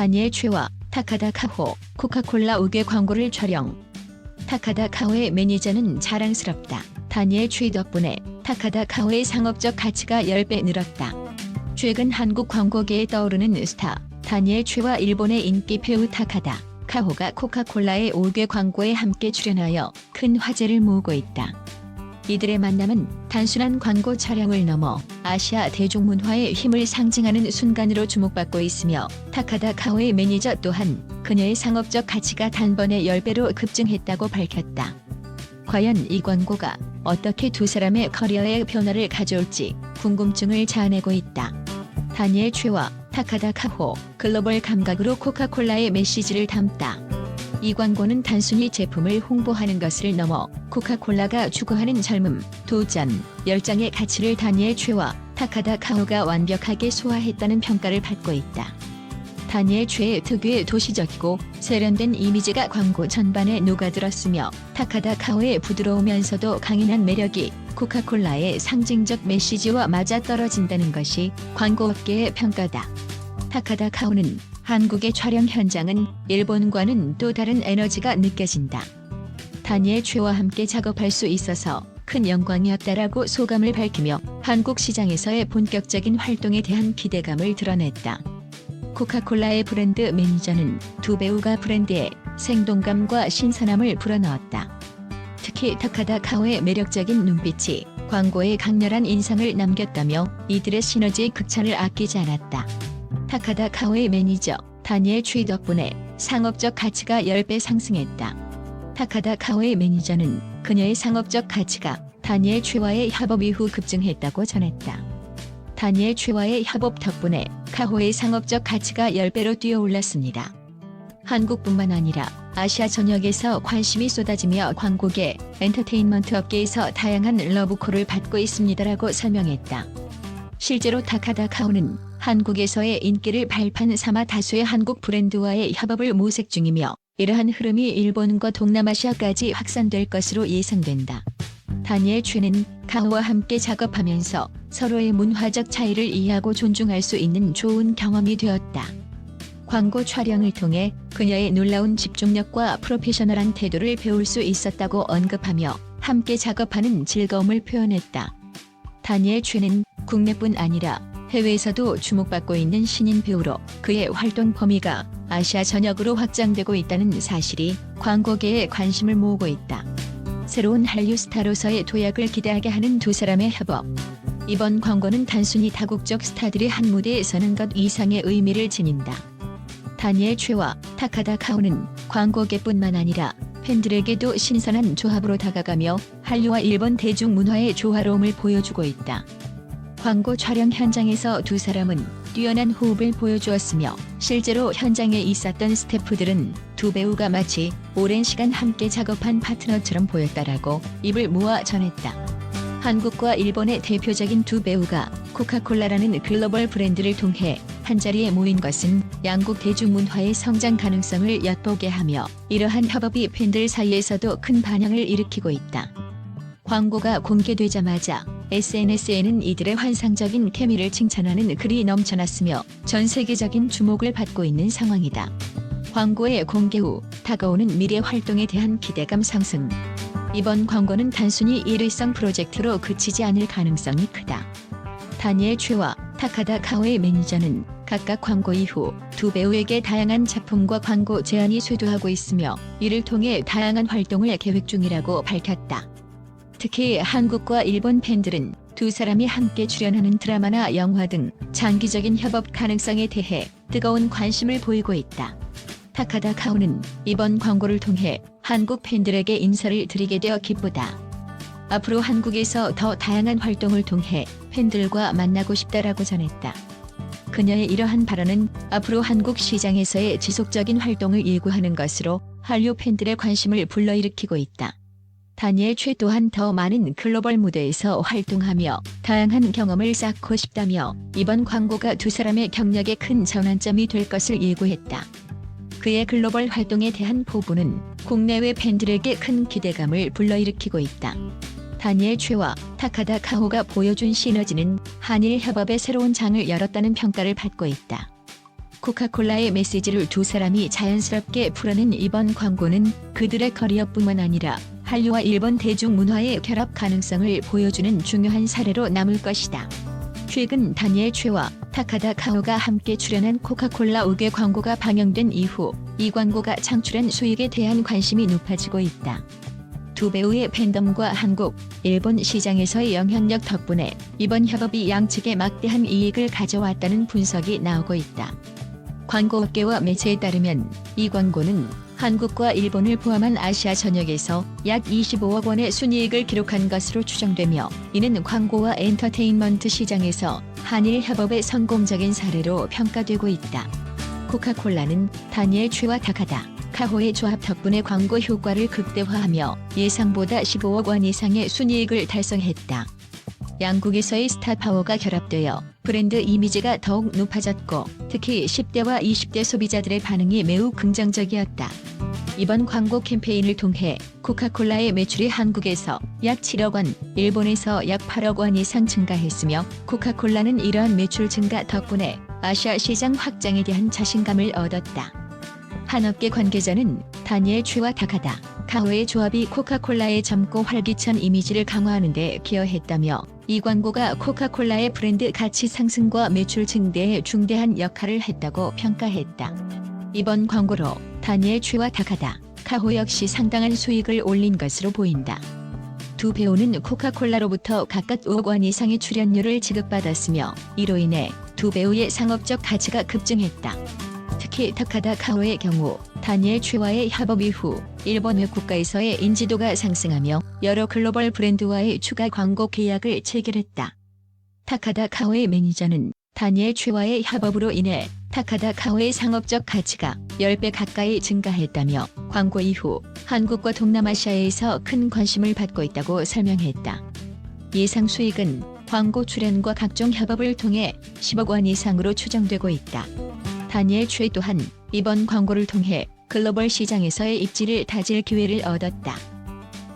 다니엘 최와 타카다 카호 코카콜라 우계 광고를 촬영. 타카다 카호의 매니저는 자랑스럽다. 다니엘 최 덕분에 타카다 카호의 상업적 가치가 10배 늘었다. 최근 한국 광고계에 떠오르는 스타 다니엘 최와 일본의 인기 배우 타카다 카호가 코카콜라의 5개 광고에 함께 출연하여 큰 화제를 모으고 있다. 이들의 만남은 단순한 광고 촬영을 넘어 아시아 대중문화의 힘을 상징하는 순간으로 주목받고 있으며 타카다 카오의 매니저 또한 그녀의 상업적 가치가 단번에 10배로 급증했다고 밝혔다. 과연 이 광고가 어떻게 두 사람의 커리어에 변화를 가져올지 궁금증을 자아내고 있다. 다니엘 최와 타카다 카호 글로벌 감각으로 코카콜라의 메시지를 담다. 이 광고는 단순히 제품을 홍보하는 것을 넘어 코카콜라가 추구하는 젊음, 도전, 열정의 가치를 다니엘 최와 타카다 카오가 완벽하게 소화했다는 평가를 받고 있다. 다니엘 최의 특유의 도시적이고 세련된 이미지가 광고 전반에 녹아들었으며 타카다 카오의 부드러우면서도 강인한 매력이 코카콜라의 상징적 메시지와 맞아떨어진다는 것이 광고업계의 평가다. 타카다 카오는 한국의 촬영 현장은 일본과는 또 다른 에너지가 느껴진다. 다니엘 최와 함께 작업할 수 있어서 큰 영광이었다라고 소감을 밝히며 한국 시장에서의 본격적인 활동에 대한 기대감을 드러냈다. 코카콜라의 브랜드 매니저는 두 배우가 브랜드에 생동감과 신선함을 불어넣었다. 특히 타카다 카오의 매력적인 눈빛이 광고에 강렬한 인상을 남겼다며 이들의 시너지의 극찬을 아끼지 않았다. 타카다 카오의 매니저 다니엘 최 덕분에 상업적 가치가 10배 상승했다. 타카다 카오의 매니저는 그녀의 상업적 가치가 다니엘 최와의 협업 이후 급증했다고 전했다. 다니엘 최와의 협업 덕분에 카호의 상업적 가치가 10배로 뛰어올랐습니다. 한국뿐만 아니라 아시아 전역에서 관심이 쏟아지며 광고계, 엔터테인먼트 업계에서 다양한 러브콜을 받고 있습니다라고 설명했다. 실제로 타카다 카오는 한국에서의 인기를 발판 삼아 다수의 한국 브랜드와의 협업을 모색 중이며 이러한 흐름이 일본과 동남아시아까지 확산될 것으로 예상된다. 다니엘 최는 카오와 함께 작업하면서 서로의 문화적 차이를 이해하고 존중할 수 있는 좋은 경험이 되었다. 광고 촬영을 통해 그녀의 놀라운 집중력과 프로페셔널한 태도를 배울 수 있었다고 언급하며 함께 작업하는 즐거움을 표현했다. 다니엘 최는 국내뿐 아니라 해외에서도 주목받고 있는 신인 배우로 그의 활동 범위가 아시아 전역으로 확장되고 있다는 사실이 광고계에 관심을 모으고 있다. 새로운 한류 스타로서의 도약을 기대하게 하는 두 사람의 협업. 이번 광고는 단순히 다국적 스타들이 한 무대에 서는 것 이상의 의미를 지닌다. 다니엘 최와 타카다 카오는 광고계뿐만 아니라 팬들에게도 신선한 조합으로 다가가며 한류와 일본 대중문화의 조화로움을 보여주고 있다. 광고 촬영 현장에서 두 사람은 뛰어난 호흡을 보여주었으며 실제로 현장에 있었던 스태프들은 두 배우가 마치 오랜 시간 함께 작업한 파트너처럼 보였다라고 입을 모아 전했다. 한국과 일본의 대표적인 두 배우가 코카콜라라는 글로벌 브랜드를 통해 한자리에 모인 것은 양국 대중문화의 성장 가능성을 엿보게 하며 이러한 협업이 팬들 사이에서도 큰 반향을 일으키고 있다. 광고가 공개되자마자 SNS에는 이들의 환상적인 케미를 칭찬하는 글이 넘쳐났으며 전 세계적인 주목을 받고 있는 상황이다. 광고의 공개 후 다가오는 미래 활동에 대한 기대감 상승. 이번 광고는 단순히 일회성 프로젝트로 그치지 않을 가능성이 크다. 다니엘 최와 타카다 카오의 매니저는 각각 광고 이후 두 배우에게 다양한 작품과 광고 제안이 쇄도하고 있으며 이를 통해 다양한 활동을 계획 중이라고 밝혔다. 특히 한국과 일본 팬들은 두 사람이 함께 출연하는 드라마나 영화 등 장기적인 협업 가능성에 대해 뜨거운 관심을 보이고 있다. 타카다 카오는 이번 광고를 통해 한국 팬들에게 인사를 드리게 되어 기쁘다. 앞으로 한국에서 더 다양한 활동을 통해 팬들과 만나고 싶다라고 전했다. 그녀의 이러한 발언은 앞으로 한국 시장에서의 지속적인 활동을 예고하는 것으로 한류 팬들의 관심을 불러일으키고 있다. 다니엘 최 또한 더 많은 글로벌 무대에서 활동하며 다양한 경험을 쌓고 싶다며 이번 광고가 두 사람의 경력에 큰 전환점이 될 것을 예고했다. 그의 글로벌 활동에 대한 포부는 국내외 팬들에게 큰 기대감을 불러일으키고 있다. 다니엘 최와 타카다 카호가 보여준 시너지는 한일 협업의 새로운 장을 열었다는 평가를 받고 있다. 코카콜라의 메시지를 두 사람이 자연스럽게 풀어낸 이번 광고는 그들의 커리어뿐만 아니라 한류와 일본 대중문화의 결합 가능성을 보여주는 중요한 사례로 남을 것이다. 최근 다니엘 최와 타카다 카오가 함께 출연한 코카콜라 우게 광고가 방영된 이후 이 광고가 창출한 수익에 대한 관심이 높아지고 있다. 두 배우의 팬덤과 한국, 일본 시장에서의 영향력 덕분에 이번 협업이 양측에 막대한 이익을 가져왔다는 분석이 나오고 있다. 광고업계와 매체에 따르면 이 광고는 한국과 일본을 포함한 아시아 전역에서 약 25억 원의 순이익을 기록한 것으로 추정되며 이는 광고와 엔터테인먼트 시장에서 한일 협업의 성공적인 사례로 평가되고 있다. 코카콜라는 다니엘 최와 타카다, 카호의 조합 덕분에 광고 효과를 극대화하며 예상보다 15억 원 이상의 순이익을 달성했다. 양국에서의 스타 파워가 결합되어 브랜드 이미지가 더욱 높아졌고 특히 10대와 20대 소비자들의 반응이 매우 긍정적이었다. 이번 광고 캠페인을 통해 코카콜라의 매출이 한국에서 약 7억 원, 일본에서 약 8억 원 이상 증가했으며 코카콜라는 이러한 매출 증가 덕분에 아시아 시장 확장에 대한 자신감을 얻었다. 한 업계 관계자는 다니엘 최와 타카다, 카오의 조합이 코카콜라의 젊고 활기찬 이미지를 강화하는 데 기여했다며 이 광고가 코카콜라의 브랜드 가치 상승과 매출 증대에 중대한 역할을 했다고 평가했다. 이번 광고로 다니엘 최와 타카다, 카호 역시 상당한 수익을 올린 것으로 보인다. 두 배우는 코카콜라로부터 각각 5억 원 이상의 출연료를 지급받았으며 이로 인해 두 배우의 상업적 가치가 급증했다. 특히 타카다 카오의 경우 다니엘 최와의 협업 이후 일본 외 국가에서의 인지도가 상승하며 여러 글로벌 브랜드와의 추가 광고 계약을 체결했다. 타카다 카오의 매니저는 다니엘 최와의 협업으로 인해 타카다 카오의 상업적 가치가 10배 가까이 증가했다며 광고 이후 한국과 동남아시아에서 큰 관심을 받고 있다고 설명했다. 예상 수익은 광고 출연과 각종 협업을 통해 10억 원 이상으로 추정되고 있다. 다니엘 최 또한 이번 광고를 통해 글로벌 시장에서의 입지를 다질 기회를 얻었다.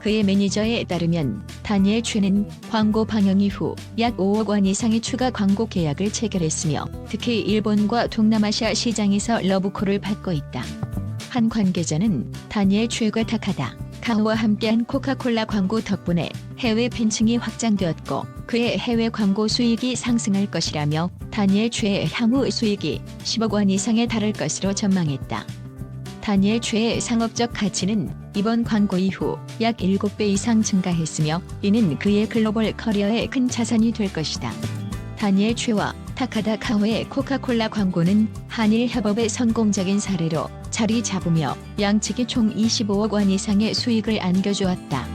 그의 매니저에 따르면 다니엘 최는 광고 방영 이후 약 5억 원 이상의 추가 광고 계약을 체결했으며 특히 일본과 동남아시아 시장에서 러브콜을 받고 있다. 한 관계자는 다니엘 최가 타카다, 카오와 함께한 코카콜라 광고 덕분에 해외 팬층이 확장되었고 그의 해외 광고 수익이 상승할 것이라며 다니엘 최의 향후 수익이 10억 원 이상에 달할 것으로 전망했다. 다니엘 최의 상업적 가치는 이번 광고 이후 약 7배 이상 증가했으며 이는 그의 글로벌 커리어에 큰 자산이 될 것이다. 다니엘 최와 타카다 카오의 코카콜라 광고는 한일 협업의 성공적인 사례로 자리 잡으며 양측이 총 25억 원 이상의 수익을 안겨주었다.